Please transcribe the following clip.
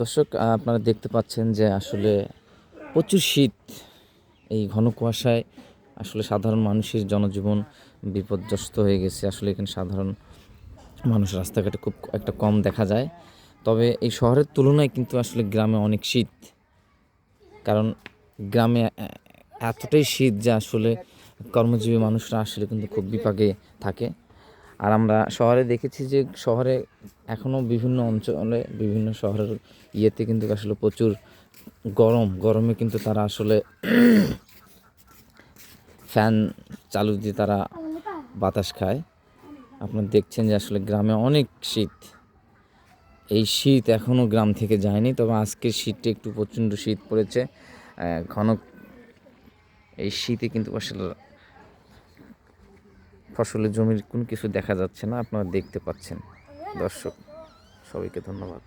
দর্শক আপনারা দেখতে পাচ্ছেন যে আসলে প্রচুর শীত এই ঘন কুয়াশায়। আসলে সাধারণ মানুষের জনজীবন বিপর্যস্ত হয়ে গেছে। আসলে এখানে সাধারণ মানুষ রাস্তাঘাটে খুব একটা কম দেখা যায়। তবে এই শহরের তুলনায় কিন্তু আসলে গ্রামে অনেক শীত। কারণ গ্রামে এতটাই শীত যে আসলে কর্মজীবী মানুষরা আসলে কিন্তু খুব বিপাকে থাকে। আর আমরা শহরে দেখেছি যে শহরে এখনও বিভিন্ন অঞ্চলে, বিভিন্ন শহরের ইয়েতে কিন্তু আসলে প্রচুর গরম। গরমে কিন্তু তারা আসলে ফ্যান চালু দিয়ে তারা বাতাস খায়। আপনারা দেখছেন যে আসলে গ্রামে অনেক শীত। এই শীত এখনও গ্রাম থেকে যায়নি, তবে আজকের শীতটা একটু প্রচণ্ড শীত পড়েছে। ঘন এই শীতে কিন্তু আসলে ফসলের জমির কোনো কিছু দেখা যাচ্ছে না আপনারা দেখতে পাচ্ছেন। দর্শক সবাইকে ধন্যবাদ।